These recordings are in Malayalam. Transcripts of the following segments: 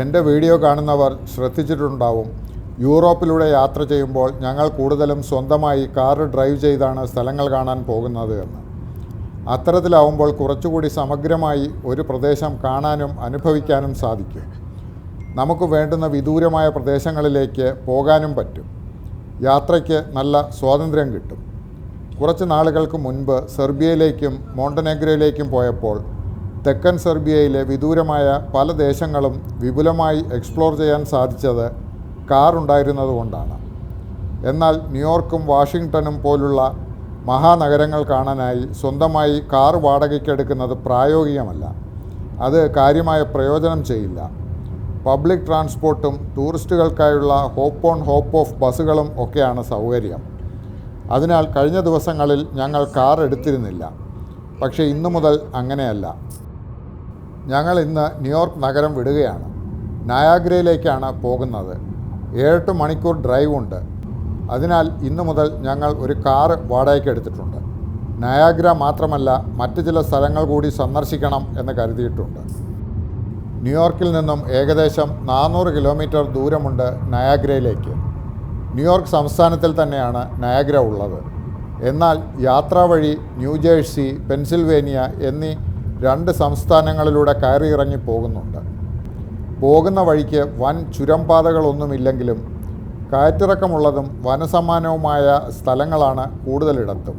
എന്റെ വീഡിയോ കാണുന്നവർ ശ്രദ്ധിച്ചിട്ടുണ്ടാവും. യൂറോപ്പിലൂടെ യാത്ര ചെയ്യുമ്പോൾ ഞങ്ങൾ കൂടുതലും സ്വന്തമായി കാർ ഡ്രൈവ് ചെയ്താണ് സ്ഥലങ്ങൾ കാണാൻ പോകുന്നത് എന്ന്. അത്തരത്തിലാവുമ്പോൾ കുറച്ചുകൂടി സമഗ്രമായി ഒരു പ്രദേശം കാണാനും അനുഭവിക്കാനും സാധിക്കും. നമുക്ക് വേണ്ടുന്ന വിദൂരമായ പ്രദേശങ്ങളിലേക്ക് പോകാനും പറ്റും. യാത്രയ്ക്ക് നല്ല സ്വാതന്ത്ര്യം കിട്ടും. കുറച്ച് നാളുകൾക്ക് മുൻപ് സെർബിയയിലേക്കും മോണ്ടനേഗ്രയിലേക്കും പോയപ്പോൾ തെക്കൻ സെർബിയയിലെ വിദൂരമായ പല ദേശങ്ങളും വിപുലമായി എക്സ്പ്ലോർ ചെയ്യാൻ സാധിച്ചത് കാർ ഉണ്ടായിരുന്നതുകൊണ്ടാണ് എന്നാൽ ന്യൂയോർക്കും വാഷിങ്ടണും പോലുള്ള മഹാനഗരങ്ങൾ കാണാനായി സ്വന്തമായി കാർ വാടകയ്ക്കെടുക്കുന്നത് പ്രായോഗികമല്ല. അത് കാര്യമായ പ്രയോജനം ചെയ്യില്ല. പബ്ലിക് ട്രാൻസ്പോർട്ടും ടൂറിസ്റ്റുകൾക്കായുള്ള ഹോപ്പ് ഓൺ ഹോപ്പ് ഓഫ് ബസ്സുകളും ഒക്കെയാണ് സൗകര്യം. അതിനാൽ കഴിഞ്ഞ ദിവസങ്ങളിൽ ഞങ്ങൾ കാർ എടുത്തിരുന്നില്ല. പക്ഷേ ഇന്നു മുതൽ അങ്ങനെയല്ല. ഞങ്ങൾ ഇന്ന് ന്യൂയോർക്ക് നഗരം വിടുകയാണ്. നയാഗ്രയിലേക്കാണ് പോകുന്നത്. ഏഴെട്ട് മണിക്കൂർ ഡ്രൈവ് ഉണ്ട്. അതിനാൽ ഇന്നു മുതൽ ഞങ്ങൾ ഒരു കാറ് വാടകയ്ക്ക് എടുത്തിട്ടുണ്ട്. നയാഗ്ര മാത്രമല്ല മറ്റ് ചില സ്ഥലങ്ങൾ കൂടി സന്ദർശിക്കണം എന്ന് കരുതിയിട്ടുണ്ട്. ന്യൂയോർക്കിൽ നിന്നും ഏകദേശം നാനൂറ് കിലോമീറ്റർ ദൂരമുണ്ട് നയാഗ്രയിലേക്ക്. ന്യൂയോർക്ക് സംസ്ഥാനത്തിൽ തന്നെയാണ് നയാഗ്ര ഉള്ളത്. എന്നാൽ യാത്രാവഴി ന്യൂജേഴ്സി പെൻസിൽവേനിയ എന്നീ രണ്ട് സംസ്ഥാനങ്ങളിലൂടെ കയറിയിറങ്ങി പോകുന്നുണ്ട്. പോകുന്ന വഴിക്ക് വൻ ചുരംപാതകളൊന്നുമില്ലെങ്കിലും കയറ്റിറക്കമുള്ളതും വനസമാനവുമായ സ്ഥലങ്ങളാണ് കൂടുതലിടത്തും.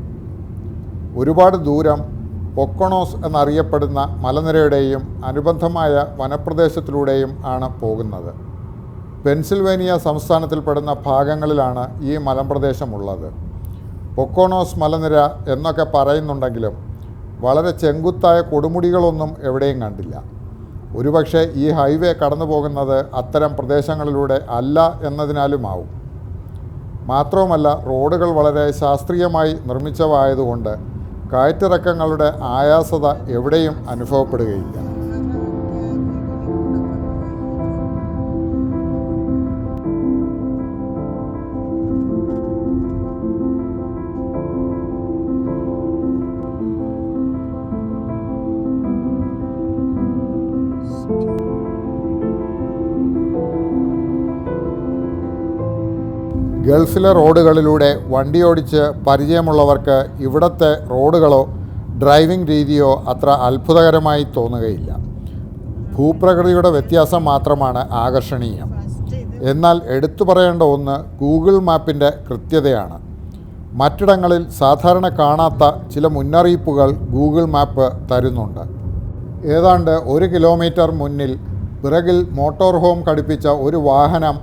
ഒരുപാട് ദൂരം പൊക്കണോസ് എന്നറിയപ്പെടുന്ന മലനിരയുടെയും അനുബന്ധമായ വനപ്രദേശത്തിലൂടെയും ആണ് പോകുന്നത്. പെൻസിൽവേനിയ സംസ്ഥാനത്തിൽപ്പെടുന്ന ഭാഗങ്ങളിലാണ് ഈ മലമ്പ്രദേശമുള്ളത്. പൊക്കോണോസ് മലനിര എന്നൊക്കെ പറയുന്നുണ്ടെങ്കിലും വളരെ ചെങ്കുത്തായ കൊടുമുടികളൊന്നും എവിടെയും കണ്ടില്ല. ഒരുപക്ഷെ ഈ ഹൈവേ കടന്നു പോകുന്നത് അത്തരം പ്രദേശങ്ങളിലൂടെ അല്ല എന്നതിനാലുമാവും. മാത്രവുമല്ല റോഡുകൾ വളരെ ശാസ്ത്രീയമായി നിർമ്മിച്ചവായതുകൊണ്ട് കയറ്റിറക്കങ്ങളുടെ ആയാസത എവിടെയും അനുഭവപ്പെടുകയില്ല. ഗൾഫിലെ റോഡുകളിലൂടെ വണ്ടിയോടിച്ച് പരിചയമുള്ളവർക്ക് ഇവിടത്തെ റോഡുകളോ ഡ്രൈവിംഗ് രീതിയോ അത്ര അത്ഭുതകരമായി തോന്നുകയില്ല. ഭൂപ്രകൃതിയുടെ വ്യത്യാസം മാത്രമാണ് ആകർഷണീയം. എന്നാൽ എടുത്തു പറയേണ്ട ഒന്ന് ഗൂഗിൾ മാപ്പിന്റെ കൃത്യതയാണ്. മറ്റിടങ്ങളിൽ സാധാരണ കാണാത്ത ചില മുന്നറിയിപ്പുകൾ ഗൂഗിൾ മാപ്പ് തരുന്നുണ്ട്. ഏതാണ്ട് ഒരു കിലോമീറ്റർ മുന്നിൽ പിറകിൽ മോട്ടോർ ഹോം ഘടിപ്പിച്ച ഒരു വാഹനം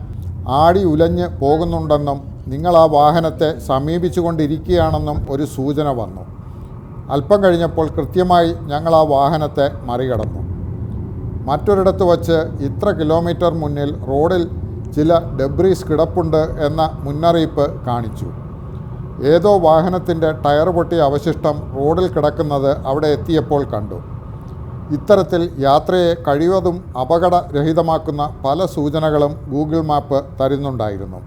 ആടി ഉലഞ്ഞ് പോകുന്നുണ്ടെന്നും നിങ്ങൾ ആ വാഹനത്തെ സമീപിച്ചുകൊണ്ടിരിക്കുകയാണെന്നും ഒരു സൂചന വന്നു. അല്പം കഴിഞ്ഞപ്പോൾ കൃത്യമായി ഞങ്ങൾ ആ വാഹനത്തെ മറികടന്നു. മറ്റൊരിടത്ത് വച്ച് ഇത്ര കിലോമീറ്റർ മുന്നിൽ റോഡിൽ ചില ഡെബ്രീസ് കിടപ്പുണ്ട് എന്ന മുന്നറിയിപ്പ് കാണിച്ചു. ഏതോ വാഹനത്തിന്റെ ടയർ പൊട്ടിയ അവശിഷ്ടം റോഡിൽ കിടക്കുന്നത് അവിടെ എത്തിയപ്പോൾ കണ്ടു. ഇത്തരത്തിൽ യാത്രയെ കഴിവതും അപകടരഹിതമാക്കുന്ന പല സൂചനകളും ഗൂഗിൾ മാപ്പ് തരുന്നുണ്ടായിരുന്നു.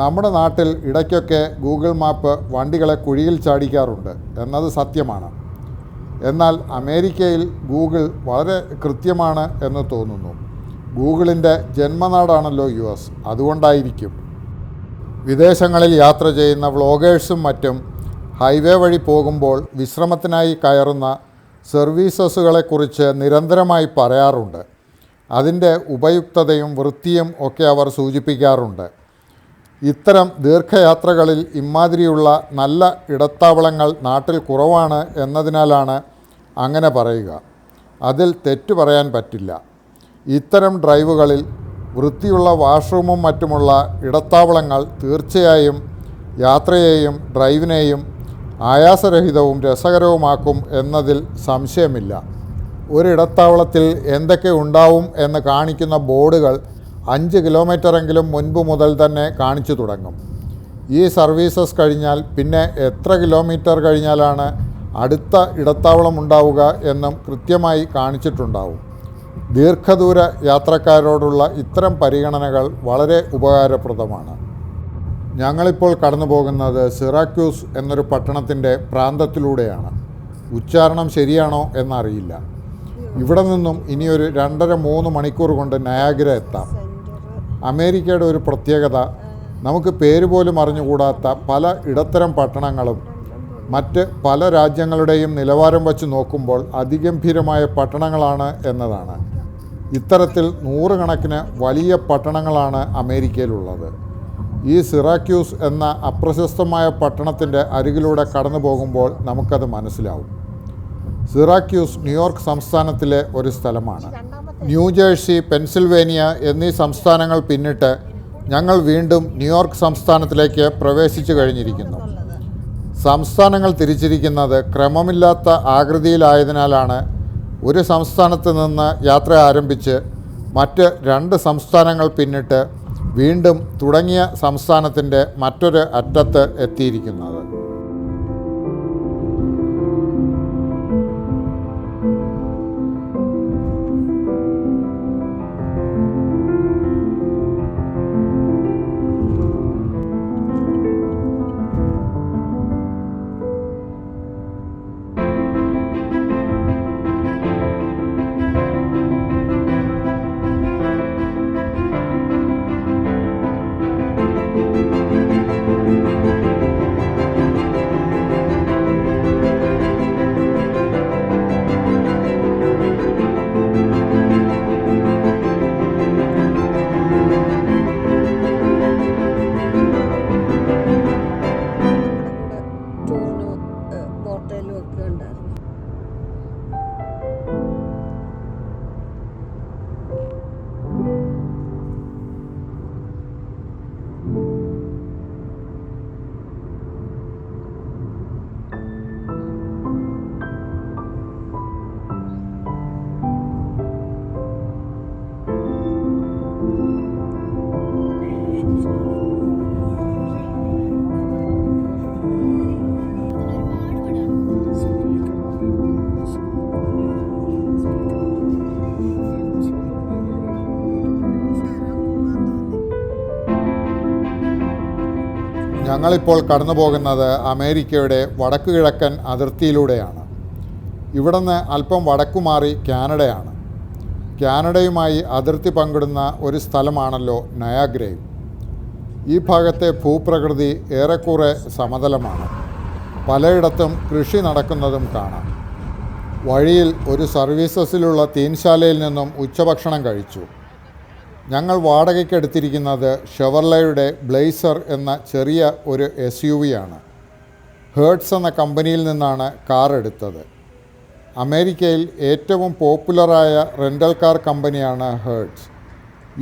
നമ്മുടെ നാട്ടിൽ ഇടയ്ക്കൊക്കെ ഗൂഗിൾ മാപ്പ് വണ്ടികളെ കുഴിയിൽ ചാടിക്കാറുണ്ട് എന്നത് സത്യമാണ്. എന്നാൽ അമേരിക്കയിൽ ഗൂഗിൾ വളരെ കൃത്യമാണ് എന്ന് തോന്നുന്നു. ഗൂഗിളിന്റെ ജന്മനാടാണല്ലോ യു എസ് അതുകൊണ്ടായിരിക്കും. വിദേശങ്ങളിൽ യാത്ര ചെയ്യുന്ന വ്ളോഗേഴ്സും മറ്റും ഹൈവേ വഴി പോകുമ്പോൾ വിശ്രമത്തിനായി കയറുന്ന സർവീസസുകളെക്കുറിച്ച് നിരന്തരമായി പറയാറുണ്ട്. അതിന്റെ ഉപയുക്തതയും വൃത്തിയും ഒക്കെ അവർ സൂചിപ്പിക്കാറുണ്ട്. ഇത്തരം ദീർഘയാത്രകളിൽ ഇമാതിരിയുള്ള നല്ല ഇടത്താവളങ്ങൾ നാട്ടിൽ കുറവാണ് എന്നതിനാലാണ് അങ്ങനെ പറയുക. അതിൽ തെറ്റു പറയാൻ പറ്റില്ല. ഇത്തരം ഡ്രൈവുകളിൽ വൃത്തിയുള്ള വാഷ്റൂമും മറ്റുമുള്ള ഇടത്താവളങ്ങൾ തീർച്ചയായും യാത്രയെയും ഡ്രൈവിനെയും ആയാസരഹിതവും രസകരവുമാക്കും എന്നതിൽ സംശയമില്ല. ഒരിടത്താവളത്തിൽ എന്തൊക്കെ ഉണ്ടാവും എന്ന് കാണിക്കുന്ന ബോർഡുകൾ അഞ്ച് കിലോമീറ്ററെങ്കിലും മുൻപ് മുതൽ തന്നെ കാണിച്ചു തുടങ്ങും. ഈ സർവീസസ് കഴിഞ്ഞാൽ പിന്നെ എത്ര കിലോമീറ്റർ കഴിഞ്ഞാലാണ് അടുത്ത ഇടത്താവളം ഉണ്ടാവുക എന്നും കൃത്യമായി കാണിച്ചിട്ടുണ്ടാവും. ദീർഘദൂര യാത്രക്കാരോടുള്ള ഇത്തരം പരിഗണനകൾ വളരെ ഉപകാരപ്രദമാണ്. ഞങ്ങളിപ്പോൾ കടന്നു പോകുന്നത് സിറാക്യൂസ് എന്നൊരു പട്ടണത്തിന്റെ പ്രാന്തത്തിലൂടെയാണ്. ഉച്ചാരണം ശരിയാണോ എന്നറിയില്ല. ഇവിടെ നിന്നും ഇനിയൊരു രണ്ടര മൂന്ന് മണിക്കൂർ കൊണ്ട് നയാഗ്ര എത്താം. അമേരിക്കയുടെ ഒരു പ്രത്യേകത നമുക്ക് പേര് പോലും അറിഞ്ഞുകൂടാത്ത പല ഇടത്തരം പട്ടണങ്ങളും മറ്റ് പല രാജ്യങ്ങളുടെയും നിലവാരം വച്ച് നോക്കുമ്പോൾ അതിഗംഭീരമായ പട്ടണങ്ങളാണ് എന്നതാണ്. ഇത്തരത്തിൽ നൂറുകണക്കിന് വലിയ പട്ടണങ്ങളാണ് അമേരിക്കയിലുള്ളത്. ഈ സിറാക്യൂസ് എന്ന അപ്രശസ്തമായ പട്ടണത്തിന്റെ അരികിലൂടെ കടന്നു പോകുമ്പോൾ നമുക്കത് മനസ്സിലാവും. സിറാക്യൂസ് ന്യൂയോർക്ക് സംസ്ഥാനത്തിലെ ഒരു സ്ഥലമാണ്. ന്യൂജേഴ്സി പെൻസിൽവേനിയ എന്നീ സംസ്ഥാനങ്ങൾ പിന്നിട്ട് ഞങ്ങൾ വീണ്ടും ന്യൂയോർക്ക് സംസ്ഥാനത്തിലേക്ക് പ്രവേശിച്ചു കഴിഞ്ഞിരിക്കുന്നു. സംസ്ഥാനങ്ങൾ തിരിച്ചിരിക്കുന്നത് ക്രമമില്ലാത്ത ആകൃതിയിലായതിനാലാണ് ഒരു സംസ്ഥാനത്ത് നിന്ന് യാത്ര ആരംഭിച്ച് മറ്റ് രണ്ട് സംസ്ഥാനങ്ങൾ പിന്നിട്ട് വീണ്ടും തുടങ്ങിയ സംസ്ഥാനത്തിന്റെ മറ്റൊരു അറ്റത്ത് എത്തിയിരിക്കുന്നത്. ഞങ്ങളിപ്പോൾ കടന്നു പോകുന്നത് അമേരിക്കയുടെ വടക്കു കിഴക്കൻ അതിർത്തിയിലൂടെയാണ്. ഇവിടുന്ന് അല്പം വടക്കുമാറി കാനഡയാണ്. കാനഡയുമായി അതിർത്തി പങ്കിടുന്ന ഒരു സ്ഥലമാണല്ലോ നയാഗ്രേവ് ഈ ഭാഗത്തെ ഭൂപ്രകൃതി ഏറെക്കുറെ സമതലമാണ്. പലയിടത്തും കൃഷി നടക്കുന്നതും കാണാം. വഴിയിൽ ഒരു സർവീസസിലുള്ള തീൻശാലയിൽ നിന്നും ഉച്ചഭക്ഷണം കഴിച്ചു. ഞങ്ങൾ വാടകയ്ക്ക് എടുത്തിരിക്കുന്നത് ഷെവർലയുടെ ബ്ലേസർ എന്ന ചെറിയ ഒരു എസ് യു വി ആണ് ഹേർട്സ് എന്ന കമ്പനിയിൽ നിന്നാണ് കാർ എടുത്തത്. അമേരിക്കയിൽ ഏറ്റവും പോപ്പുലറായ റെന്റൽ കാർ കമ്പനിയാണ് ഹേർട്സ്.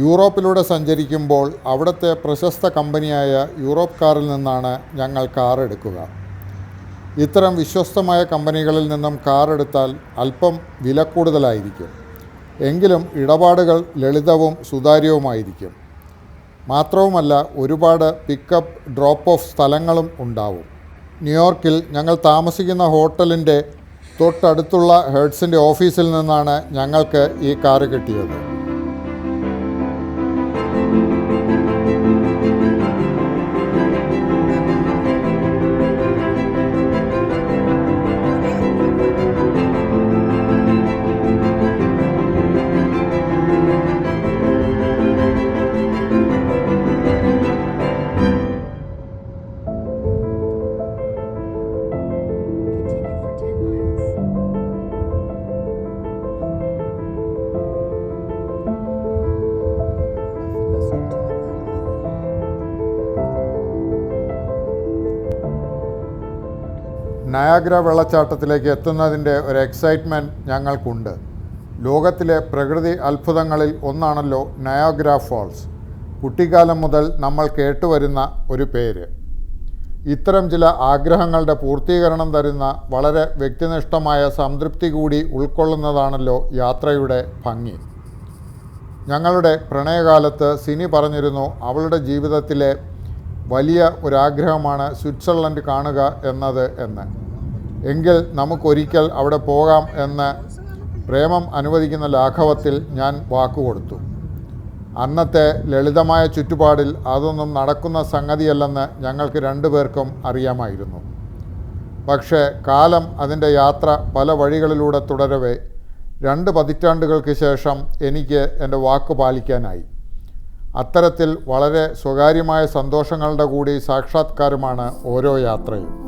യൂറോപ്പിലൂടെ സഞ്ചരിക്കുമ്പോൾ അവിടുത്തെ പ്രശസ്ത കമ്പനിയായ യൂറോപ്പ് കാറിൽ നിന്നാണ് ഞങ്ങൾ കാർ എടുക്കുക. ഇത്തരം വിശ്വസ്തമായ കമ്പനികളിൽ നിന്നും കാർ എടുത്താൽ അല്പം വില കൂടുതലായിരിക്കും. എങ്കിലും ഇടപാടുകൾ ലളിതവും സുതാര്യവുമായിരിക്കും. മാത്രവുമല്ല ഒരുപാട് പിക്കപ്പ് ഡ്രോപ്പ് ഓഫ് സ്ഥലങ്ങളും ഉണ്ടാവും. ന്യൂയോർക്കിൽ ഞങ്ങൾ താമസിക്കുന്ന ഹോട്ടലിന്റെ തൊട്ടടുത്തുള്ള ഹെഡ്സിന്റെ ഓഫീസിൽ നിന്നാണ് ഞങ്ങൾക്ക് ഈ കാറ് കിട്ടിയത്. നയാഗ്ര വെള്ളച്ചാട്ടത്തിലേക്ക് എത്തുന്നതിന്റെ ഒരു എക്സൈറ്റ്മെന്റ് ഞങ്ങൾക്കുണ്ട്. ലോകത്തിലെ പ്രകൃതി അത്ഭുതങ്ങളിൽ ഒന്നാണല്ലോ നയാഗ്ര ഫോൾസ്. കുട്ടിക്കാലം മുതൽ നമ്മൾ കേട്ടുവരുന്ന ഒരു പേര്. ഇത്തരം ചില ആഗ്രഹങ്ങളുടെ പൂർത്തീകരണം തരുന്ന വളരെ വ്യക്തിനിഷ്ഠമായ സംതൃപ്തി കൂടി ഉൾക്കൊള്ളുന്നതാണല്ലോ യാത്രയുടെ ഭംഗി. ഞങ്ങളുടെ പ്രണയകാലത്ത് സിനി പറഞ്ഞിരുന്നു അവളുടെ ജീവിതത്തിലെ വലിയ ഒരാഗ്രഹമാണ് സ്വിറ്റ്സർലൻഡ് കാണുക എന്നത് എന്ന്. എങ്കിൽ നമുക്കൊരിക്കൽ അവിടെ പോകാം എന്ന് പ്രേമം അനുവദിക്കുന്ന ലാഘവത്തിൽ ഞാൻ വാക്കുകൊടുത്തു. അന്നത്തെ ലളിതമായ ചുറ്റുപാടിൽ അതൊന്നും നടക്കുന്ന സംഗതിയല്ലെന്ന് ഞങ്ങൾക്ക് രണ്ടുപേർക്കും അറിയാമായിരുന്നു. പക്ഷേ കാലം അതിന്റെ യാത്ര പല വഴികളിലൂടെ തുടരവേ രണ്ട് പതിറ്റാണ്ടുകൾക്ക് ശേഷം എനിക്ക് എന്റെ വാക്ക് പാലിക്കാനായി. അത്തരത്തിൽ വളരെ സ്വകാര്യമായ സന്തോഷങ്ങളുടെ കൂടി സാക്ഷാത്കാരമാണ് ഓരോ യാത്രയും.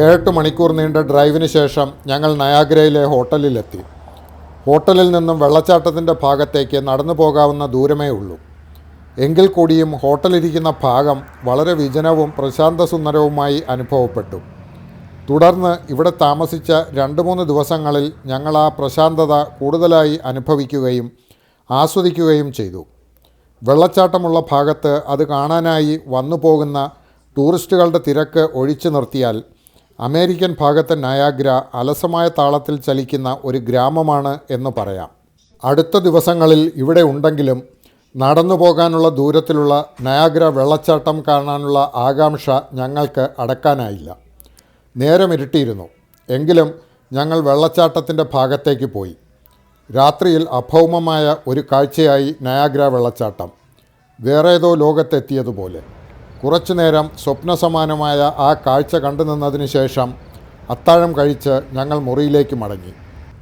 ഏഴെട്ട് മണിക്കൂർ നീണ്ട ഡ്രൈവിന് ശേഷം ഞങ്ങൾ നയാഗ്രയിലെ ഹോട്ടലിലെത്തി. ഹോട്ടലിൽ നിന്നും വെള്ളച്ചാട്ടത്തിന്റെ ഭാഗത്തേക്ക് നടന്നു പോകാവുന്ന ദൂരമേ ഉള്ളൂ. എങ്കിൽ കൂടിയും ഹോട്ടലിരിക്കുന്ന ഭാഗം വളരെ വിജനവും പ്രശാന്തസുന്ദരവുമായി അനുഭവപ്പെട്ടു. തുടർന്ന് ഇവിടെ താമസിച്ച രണ്ട് മൂന്ന് ദിവസങ്ങളിൽ ഞങ്ങൾ ആ പ്രശാന്തത കൂടുതലായി അനുഭവിക്കുകയും ആസ്വദിക്കുകയും ചെയ്തു. വെള്ളച്ചാട്ടമുള്ള ഭാഗത്ത് അത് കാണാനായി വന്നു പോകുന്ന ടൂറിസ്റ്റുകളുടെ തിരക്ക് ഒഴിച്ചു നിർത്തിയാൽ അമേരിക്കൻ ഭാഗത്തെ നയാഗ്ര അലസമായ താളത്തിൽ ചലിക്കുന്ന ഒരു ഗ്രാമമാണ് എന്ന് പറയാം. അടുത്ത ദിവസങ്ങളിൽ ഇവിടെ ഉണ്ടെങ്കിലും നടന്നു പോകാനുള്ള ദൂരത്തിലുള്ള നയാഗ്ര വെള്ളച്ചാട്ടം കാണാനുള്ള ആകാംക്ഷ ഞങ്ങൾക്ക് അടക്കാനായില്ല. നേരം ഇരുട്ടിയിരുന്നു. എങ്കിലും ഞങ്ങൾ വെള്ളച്ചാട്ടത്തിന്റെ ഭാഗത്തേക്ക് പോയി. രാത്രിയിൽ അഭൗമമായ ഒരു കാഴ്ചയായി നയാഗ്ര വെള്ളച്ചാട്ടം. വേറെ ഏതോ ലോകത്തെത്തിയതുപോലെ. കുറച്ചു നേരം സ്വപ്നസമാനമായ ആ കാഴ്ച കണ്ടു നിന്നതിന് ശേഷം അത്താഴം കഴിച്ച് ഞങ്ങൾ മുറിയിലേക്ക് മടങ്ങി.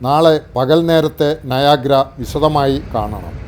നാളെ പകൽ നേരത്തെ നയാഗ്ര വിശദമായി കാണണം.